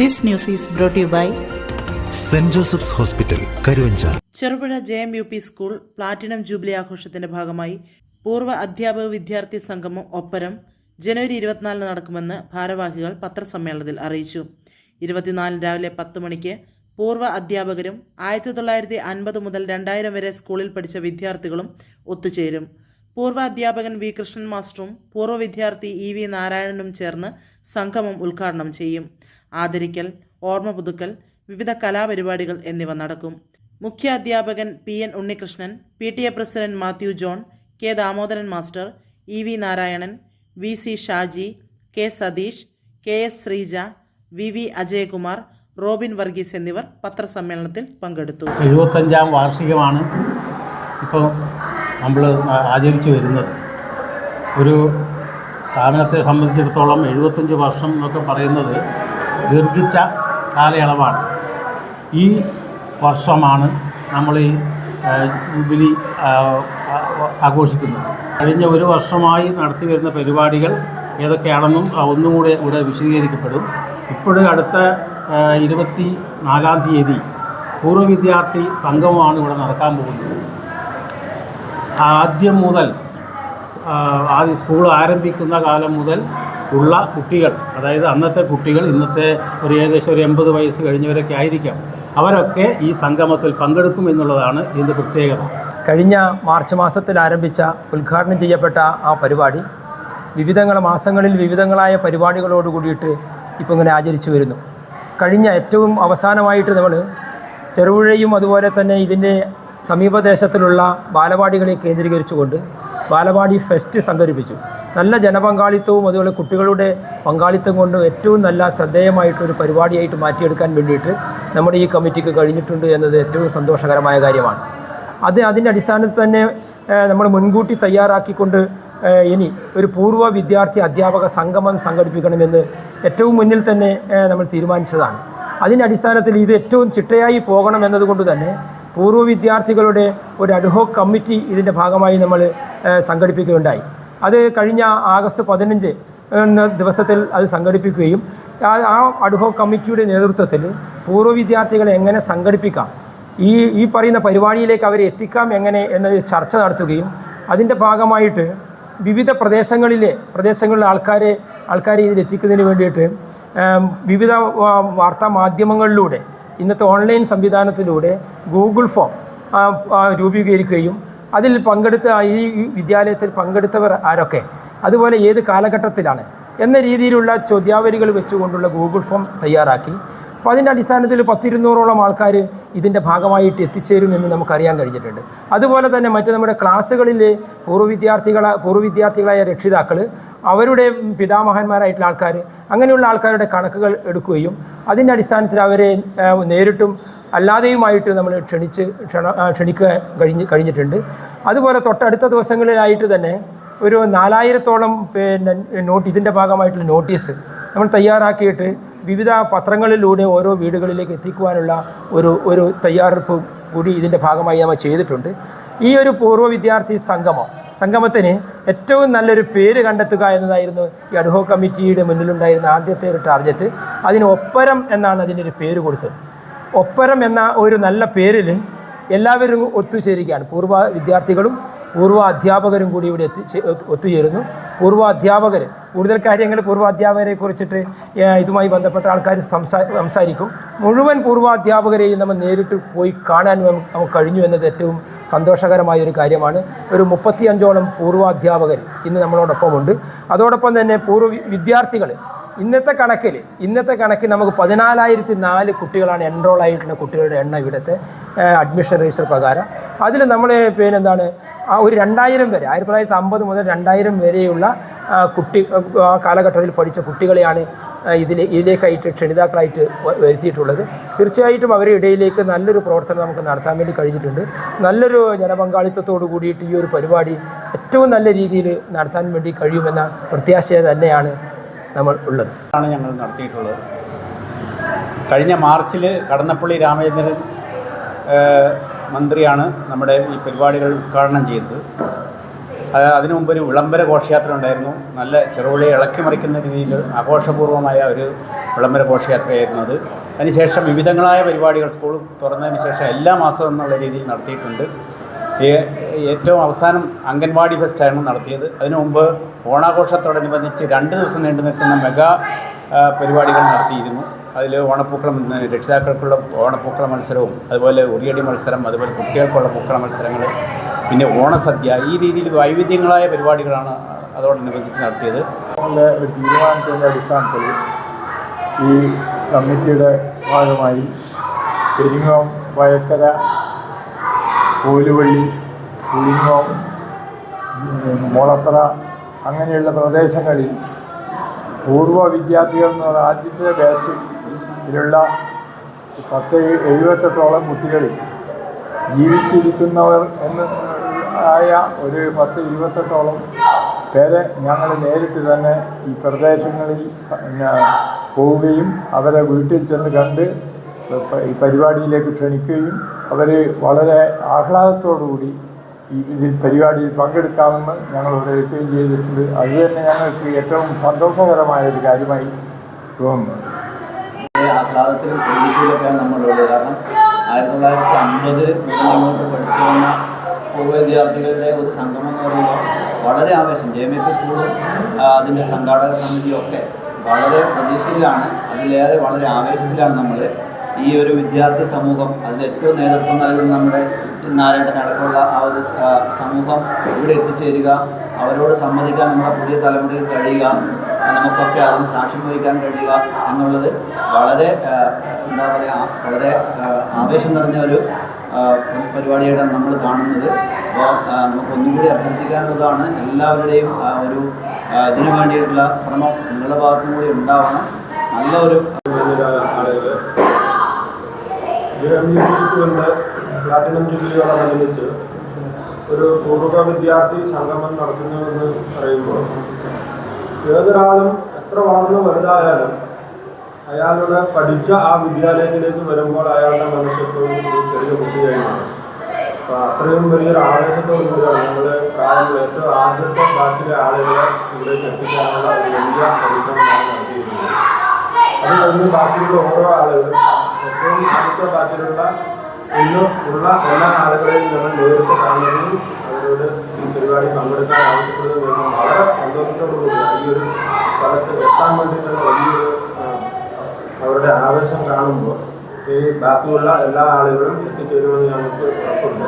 This news is brought you you by saint Joseph's hospital Karuvanchal Cherupuzha J M U P school platinum jubilee ആഘോഷത്തിന്റെ ഭാഗമായി പൂർവ അധ്യാപക വിദ്യാർത്ഥി സംഗമം ഒപ്പരം ജനുവരി ഇരുപത്തിനാലിന് നടക്കുമെന്ന് ഭാരവാഹികൾ പത്രസമ്മേളനത്തിൽ അറിയിച്ചു. ഇരുപത്തിനാലിന് രാവിലെ പത്ത് മണിക്ക് പൂർവ അധ്യാപകരും ആയിരത്തി തൊള്ളായിരത്തി അൻപത് മുതൽ രണ്ടായിരം വരെ സ്കൂളിൽ പഠിച്ച വിദ്യാർത്ഥികളും ഒത്തുചേരും. പൂർവ അധ്യാപകൻ വി. കൃഷ്ണൻ മാസ്റ്ററും പൂർവ വിദ്യാർത്ഥി ഇ വി നാരായണനും ചേർന്ന് സംഗമം ഉദ്ഘാടനം ചെയ്യും. ആദരിക്കൽ ഓർമ്മ പുതുക്കൽ വിവിധ കലാപരിപാടികൾ എന്നിവ നടക്കും. മുഖ്യ അധ്യാപകൻ P N Unnikrishnan P T A president Mathew John K Damodaran master E V Narayanan V C Shaji K Satheesh K S Sreeja V V Ajayakumar Robin Varghese എന്നിവർ പത്രസമ്മേളനത്തിൽ പങ്കെടുത്തു. എഴുപത്തഞ്ചാം വാർഷികമാണ് ഇപ്പോൾ നമ്മൾ ആചരിച്ചു വരുന്നത്. ഒരു സ്ഥാപനത്തെ സംബന്ധിച്ചിടത്തോളം എഴുപത്തഞ്ച് വർഷം എന്നൊക്കെ പറയുന്നത് ദീർഘിച്ച കാലയളവാണ്. ഈ വർഷമാണ് നമ്മൾ ഈ ജൂബിലി ആഘോഷിക്കുന്നത്. കഴിഞ്ഞ ഒരു വർഷമായി നടത്തി വരുന്ന പരിപാടികൾ ഏതൊക്കെയാണെന്നും ഒന്നുകൂടെ ഒന്നും കൂടെ ഇവിടെ വിശദീകരിക്കപ്പെടും. ഇപ്പോഴും അടുത്ത ഇരുപത്തി നാലാം തീയതി പൂർവ വിദ്യാർത്ഥി സംഗമമാണ് ഇവിടെ നടക്കാൻ പോകുന്നത്. ആദ്യം മുതൽ ആദ്യ സ്കൂൾ ആരംഭിക്കുന്ന കാലം മുതൽ ഉള്ള കുട്ടികൾ അതായത് അന്നത്തെ കുട്ടികൾ ഇന്നത്തെ ഒരു ഏകദേശം ഒരു എൺപത് വയസ്സ് കഴിഞ്ഞവരൊക്കെ ആയിരിക്കാം. അവരൊക്കെ ഈ സംഗമത്തിൽ പങ്കെടുക്കും എന്നുള്ളതാണ് ഇതിന്റെ പ്രത്യേകത. കഴിഞ്ഞ മാർച്ച് മാസത്തിൽ ആരംഭിച്ച ഉദ്ഘാടനം ചെയ്യപ്പെട്ട ആ പരിപാടി വിവിധങ്ങൾ മാസങ്ങളിൽ വിവിധങ്ങളായ പരിപാടികളോട് കൂടിയിട്ട് ഇപ്പോൾ ഇങ്ങനെ ആചരിച്ചു വരുന്നു. കഴിഞ്ഞ ഏറ്റവും അവസാനമായിട്ട് നമ്മൾ ചെറുപുഴയും അതുപോലെ തന്നെ ഇതിന്റെ സമീപദേശത്തിലുള്ള ബാലവാടികളെ കേന്ദ്രീകരിച്ചുകൊണ്ട് ബാലവാടി ഫെസ്റ്റ് സംഘടിപ്പിച്ചു. നല്ല ജനപങ്കാളിത്തവും അതുപോലെ കുട്ടികളുടെ പങ്കാളിത്തം കൊണ്ട് ഏറ്റവും നല്ല ശ്രദ്ധേയമായിട്ടൊരു പരിപാടിയായിട്ട് മാറ്റിയെടുക്കാൻ വേണ്ടിയിട്ട് നമ്മുടെ ഈ കമ്മിറ്റിക്ക് കഴിഞ്ഞിട്ടുണ്ട് എന്നത് ഏറ്റവും സന്തോഷകരമായ കാര്യമാണ്. അത് അതിന്റെ അടിസ്ഥാനത്തിൽ തന്നെ നമ്മൾ മുൻകൂട്ടി തയ്യാറാക്കിക്കൊണ്ട് ഇനി ഒരു പൂർവ വിദ്യാർത്ഥി അധ്യാപക സംഗമം സംഘടിപ്പിക്കണമെന്ന് ഏറ്റവും മുന്നിൽ തന്നെ നമ്മൾ തീരുമാനിച്ചതാണ്. അതിന്റെ അടിസ്ഥാനത്തിൽ ഇത് ഏറ്റവും ചിട്ടയായി പോകണം എന്നതുകൊണ്ട് തന്നെ പൂർവ വിദ്യാർത്ഥികളുടെ ഒരു അഡ്ഹോക് കമ്മിറ്റി ഇതിന്റെ ഭാഗമായി നമ്മൾ സംഘടിപ്പിക്കുകയുണ്ടായി. അത് കഴിഞ്ഞ ആഗസ്റ്റ് പതിനഞ്ച് എന്ന ദിവസത്തിൽ അത് സംഘടിപ്പിക്കുകയും ആ അഡ്ഹോ കമ്മിറ്റിയുടെ നേതൃത്വത്തിൽ പൂർവ വിദ്യാർത്ഥികളെ എങ്ങനെ സംഘടിപ്പിക്കാം ഈ ഈ പറയുന്ന പരിപാടിയിലേക്ക് അവരെ എത്തിക്കാം എങ്ങനെ എന്ന ചർച്ച നടത്തുകയും അതിന്റെ ഭാഗമായിട്ട് വിവിധ പ്രദേശങ്ങളിലെ പ്രദേശങ്ങളിലെ ആൾക്കാരെ ആൾക്കാരെ ഇതിൽ എത്തിക്കുന്നതിന് വേണ്ടിയിട്ട് വിവിധ വാർത്താ മാധ്യമങ്ങളിലൂടെ ഇന്നത്തെ ഓൺലൈൻ സംവിധാനത്തിലൂടെ ഗൂഗിൾ ഫോം രൂപീകരിക്കുകയും അതിൽ പങ്കെടുത്ത ഈ വിദ്യാലയത്തിൽ പങ്കെടുത്തവർ ആരൊക്കെ? അതുപോലെ ഏത് കാലഘട്ടത്തിലാണ്? എന്ന രീതിയിലുള്ള ചോദ്യാവലികൾ വെച്ചുകൊണ്ടുള്ള ഗൂഗിൾ ഫോം തയ്യാറാക്കി. അപ്പോൾ അതിന്റെ അടിസ്ഥാനത്തിൽ പത്തിരുന്നൂറോളം ആൾക്കാർ ഇതിന്റെ ഭാഗമായിട്ട് എത്തിച്ചേരുമെന്ന് നമുക്കറിയാൻ കഴിഞ്ഞിട്ടുണ്ട്. അതുപോലെ തന്നെ മറ്റ് നമ്മുടെ ക്ലാസ്സുകളിലെ പൂർവ വിദ്യാർത്ഥികളെ പൂർവ വിദ്യാർത്ഥികളായ രക്ഷിതാക്കൾ അവരുടെ പിതാമഹന്മാരായിട്ടുള്ള ആൾക്കാർ അങ്ങനെയുള്ള ആൾക്കാരുടെ കണക്കുകൾ എടുക്കുകയും അതിന്റെ അടിസ്ഥാനത്തിൽ അവരെ നേരിട്ടും അല്ലാതെയുമായിട്ട് നമ്മൾ ക്ഷണിച്ച് ക്ഷണ ക്ഷണിക്കുക കഴിഞ്ഞ് കഴിഞ്ഞിട്ടുണ്ട്. അതുപോലെ തൊട്ടടുത്ത ദിവസങ്ങളിലായിട്ട് തന്നെ ഒരു നാലായിരത്തോളം പിന്നെ നോട്ട് ഇതിന്റെ ഭാഗമായിട്ടുള്ള നോട്ടീസ് നമ്മൾ തയ്യാറാക്കിയിട്ട് വിവിധ പത്രങ്ങളിലൂടെ ഓരോ വീടുകളിലേക്ക് എത്തിക്കുവാനുള്ള ഒരു ഒരു തയ്യാറെടുപ്പ് കൂടി ഇതിന്റെ ഭാഗമായി നമ്മൾ ചെയ്തിട്ടുണ്ട്. ഈ ഒരു പൂർവ വിദ്യാർത്ഥി സംഗമം സംഗമത്തിന് ഏറ്റവും നല്ലൊരു പേര് കണ്ടെത്തുക എന്നതായിരുന്നു ഈ അഡ്ഹോ കമ്മിറ്റിയുടെ മുന്നിലുണ്ടായിരുന്ന ആദ്യത്തെ ഒരു ടാർഗറ്റ്. അതിന് ഒപ്പരം എന്നാണ് ഒരു പേര് കൊടുത്തത്. ഒപ്പരം എന്ന ഒരു നല്ല പേരിൽ എല്ലാവരും ഒത്തുചേരുകയാണ്. പൂർവ വിദ്യാർത്ഥികളും പൂർവ അധ്യാപകരും കൂടി ഇവിടെ എത്തി ഒത്തുചേരുന്നു. പൂർവ അധ്യാപകർ കൂടുതൽ കാര്യങ്ങൾ പൂർവ അധ്യാപകരെ കുറിച്ചിട്ട് ഇതുമായി ബന്ധപ്പെട്ട ആൾക്കാർ സംസാ സംസാരിക്കും. മുഴുവൻ പൂർവ അധ്യാപകരെയും നമ്മൾ നേരിട്ട് പോയി കാണാൻ നമുക്ക് കഴിഞ്ഞു എന്നത് ഏറ്റവും സന്തോഷകരമായ ഒരു കാര്യമാണ്. ഒരു മുപ്പത്തിയഞ്ചോളം പൂർവ അധ്യാപകർ ഇന്ന് നമ്മളോടൊപ്പമുണ്ട്. അതോടൊപ്പം തന്നെ പൂർവ വിദ്യാർത്ഥികൾ ഇന്നത്തെ കണക്കിൽ ഇന്നത്തെ കണക്കിൽ നമുക്ക് പതിനാലായിരത്തി നാല് കുട്ടികളാണ് എൻറോൾ ആയിട്ടുള്ള കുട്ടികളുടെ എണ്ണം ഇവിടുത്തെ അഡ്മിഷൻ രജിസ്റ്റർ പ്രകാരം. അതിൽ നമ്മൾ പിന്നെ എന്താണ് ആ ഒരു രണ്ടായിരം വരെ ആയിരത്തി തൊള്ളായിരത്തി അമ്പത് മുതൽ രണ്ടായിരം വരെയുള്ള കുട്ടി കാലഘട്ടത്തിൽ പഠിച്ച കുട്ടികളെയാണ് ഇതിൽ ഇതിലെ ഇതിലേക്കായിട്ട് ക്ഷണിതാക്കളായിട്ട് വരുത്തിയിട്ടുള്ളത്. തീർച്ചയായിട്ടും അവരുടെ ഇടയിലേക്ക് നല്ലൊരു പ്രവർത്തനം നമുക്ക് നടത്താൻ വേണ്ടി കഴിഞ്ഞിട്ടുണ്ട്. നല്ലൊരു ജനപങ്കാളിത്തത്തോട് കൂടിയിട്ട് ഈ ഒരു പരിപാടി ഏറ്റവും നല്ല രീതിയിൽ നടത്താൻ വേണ്ടി കഴിയുമെന്ന പ്രത്യാശ തന്നെയാണ് നമ്മൾ ഉള്ളത്. ആണ് ഞങ്ങൾ നടത്തിയിട്ടുള്ളത്. കഴിഞ്ഞ മാർച്ചിൽ കടന്നപ്പള്ളി രാമചന്ദ്രൻ മന്ത്രിയാണ് നമ്മുടെ ഈ പരിപാടികൾ ഉദ്ഘാടനം ചെയ്തത്. അത് അതിനു മുമ്പ് ഒരു വിളംബര ഘോഷയാത്ര ഉണ്ടായിരുന്നു. നല്ല ചെറുപുഴയെ ഇളക്കി മറിക്കുന്ന രീതിയിൽ ആഘോഷപൂർവമായ ഒരു വിളംബര ഘോഷയാത്രയായിരുന്നു അത്. അതിനുശേഷം വിവിധങ്ങളായ പരിപാടികൾ സ്കൂൾ തുറന്നതിന് ശേഷം എല്ലാ മാസവും എന്നുള്ള രീതിയിൽ നടത്തിയിട്ടുണ്ട്. ഏറ്റവും അവസാനം അംഗൻവാടി ഫെസ്റ്റായിരുന്നു നടത്തിയത്. അതിനു മുമ്പ് ഓണാഘോഷത്തോടനുബന്ധിച്ച് രണ്ട് ദിവസം നീണ്ടു നിൽക്കുന്ന മെഗാ പരിപാടികൾ നടത്തിയിരുന്നു. അതിൽ ഓണപ്പൂക്കളം രക്ഷിതാക്കൾക്കുള്ള ഓണപ്പൂക്കള മത്സരവും അതുപോലെ ഉറിയടി മത്സരം അതുപോലെ കുട്ടികൾക്കുള്ള പൂക്കള മത്സരങ്ങൾ പിന്നെ ഓണസദ്യ ഈ രീതിയിൽ വൈവിധ്യങ്ങളായ പരിപാടികളാണ് അതോടനുബന്ധിച്ച് നടത്തിയത്. ഒരു തീരുമാനത്തിന്റെ അടിസ്ഥാനത്തിൽ ഈ കമ്മിറ്റിയുടെ ഭാഗമായി പെരിങ്ങോം വയക്കര കോലുവള്ളി പുളിങ്ങോ മുളത്തറ അങ്ങനെയുള്ള പ്രദേശങ്ങളിൽ പൂർവ വിദ്യാർത്ഥികൾ എന്ന് പറഞ്ഞ ആദ്യത്തെ ബാച്ച് ഇതിലുള്ള പത്ത് എഴുപത്തെട്ടോളം കുട്ടികൾ ജീവിച്ചിരിക്കുന്നവർ എന്ന് ആയ ഒരു പത്ത് ഇരുപത്തെട്ടോളം പേരെ ഞങ്ങൾ നേരിട്ട് തന്നെ ഈ പ്രദേശങ്ങളിൽ പോവുകയും അവരെ വീട്ടിൽ ചെന്ന് കണ്ട് ഈ പരിപാടിയിലേക്ക് ക്ഷണിക്കുകയും അവരെ വളരെ ആഹ്ലാദത്തോടുകൂടി ഈ ഇതിൽ പരിപാടിയിൽ പങ്കെടുക്കാമെന്ന് ഞങ്ങൾ വിലയിരുത്തുകയും ചെയ്തിട്ടുണ്ട്. അത് തന്നെ ഞങ്ങൾക്ക് ഏറ്റവും സന്തോഷകരമായ ഒരു കാര്യമായി തോന്നുന്നു. ആഹ്ലാദത്തിലും പ്രതീക്ഷയിലൊക്കെയാണ് നമ്മളുള്ളത്. കാരണം ആയിരത്തി തൊള്ളായിരത്തി അമ്പത് മുതൽ ഇങ്ങോട്ട് പഠിച്ചു വന്ന പൂർവ വിദ്യാർത്ഥികളുടെ ഒരു സംഗമം എന്ന് പറയുമ്പോൾ വളരെ ആവേശം. ജെ എം എഫ് സ്കൂളും അതിന്റെ സംഘാടക സമിതിയും ഒക്കെ വളരെ പ്രതീക്ഷയിലാണ്. അതിലേറെ വളരെ ആവേശത്തിലാണ് നമ്മൾ ഈ ഒരു വിദ്യാർത്ഥി സമൂഹം അതിൽ ഏറ്റവും നേതൃത്വം നൽകുന്ന നമ്മുടെ നാരായണൻ അടക്കമുള്ള ആ ഒരു സമൂഹം ഇവിടെ എത്തിച്ചേരുക. അവരോട് സംവദിക്കാൻ നമ്മുടെ പുതിയ തലമുറയിൽ കഴിയുക. നമുക്കൊക്കെ അതിന് സാക്ഷ്യം വഹിക്കാൻ കഴിയുക എന്നുള്ളത് വളരെ എന്താ പറയുക വളരെ ആവേശം നിറഞ്ഞ ഒരു പരിപാടിയായിട്ടാണ് നമ്മൾ കാണുന്നത്. അപ്പോൾ നമുക്ക് ഒന്നും കൂടി അഭ്യർത്ഥിക്കാനുള്ളതാണ് എല്ലാവരുടെയും ഒരു ഇതിനു വേണ്ടിയിട്ടുള്ള ശ്രമം നിങ്ങളുടെ ഭാഗത്തും കൂടി ഉണ്ടാവണം. നല്ലൊരു ആളുകൾ കൊണ്ട് പ്ലാറ്റിനം ജൂബിലിയോടനുബന്ധിച്ച് ഒരു പൂർവ വിദ്യാർത്ഥി സംഗമം നടത്തുന്നുവെന്ന് പറയുമ്പോൾ ഏതൊരാളും എത്ര വളർന്ന് വലുതായാലും അയാളുടെ പഠിച്ച ആ വിദ്യാലയത്തിലേക്ക് വരുമ്പോൾ അയാളുടെ മനസ്സെപ്പോഴും ചെറിയ കുട്ടിയായിരുന്നു അപ്പോൾ അത്രയും വലിയൊരു ആവേശത്തോടു കൂടിയാണ് നമ്മുടെ പ്രായമുള്ള ഏറ്റവും ആദ്യത്തെ ക്ലാസ്സിലെ ആളുകളെ ഇവിടേക്ക് എത്തിക്കാനുള്ള വലിയ പരിശ്രമമാണ് നടത്തിയിരുന്നത് അത് കഴിഞ്ഞ് ബാക്കിയുള്ള ഓരോ ആളുകളും ഏറ്റവും ആദ്യത്തെ ബാച്ചിലുള്ള ഇന്ന് ഉള്ള എല്ലാ ആളുകളെയും നിന്നും നേരിട്ട് കാണുകയും അവരോട് ഈ പരിപാടി പങ്കെടുക്കാൻ ആവശ്യപ്പെടുകയും ചെയ്യുമ്പോൾ വളരെ സന്തോഷത്തോടു കൂടിയാണ് ഈ ഒരു സ്ഥലത്ത് എത്താൻ വേണ്ടിയിട്ടുള്ള വലിയൊരു അവരുടെ ആവേശം കാണുമ്പോൾ ഈ ബാക്കിയുള്ള എല്ലാ ആളുകളും എത്തിച്ചേരുമെന്ന് ഞങ്ങൾക്ക് ഉറപ്പുണ്ട്.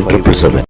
triple seven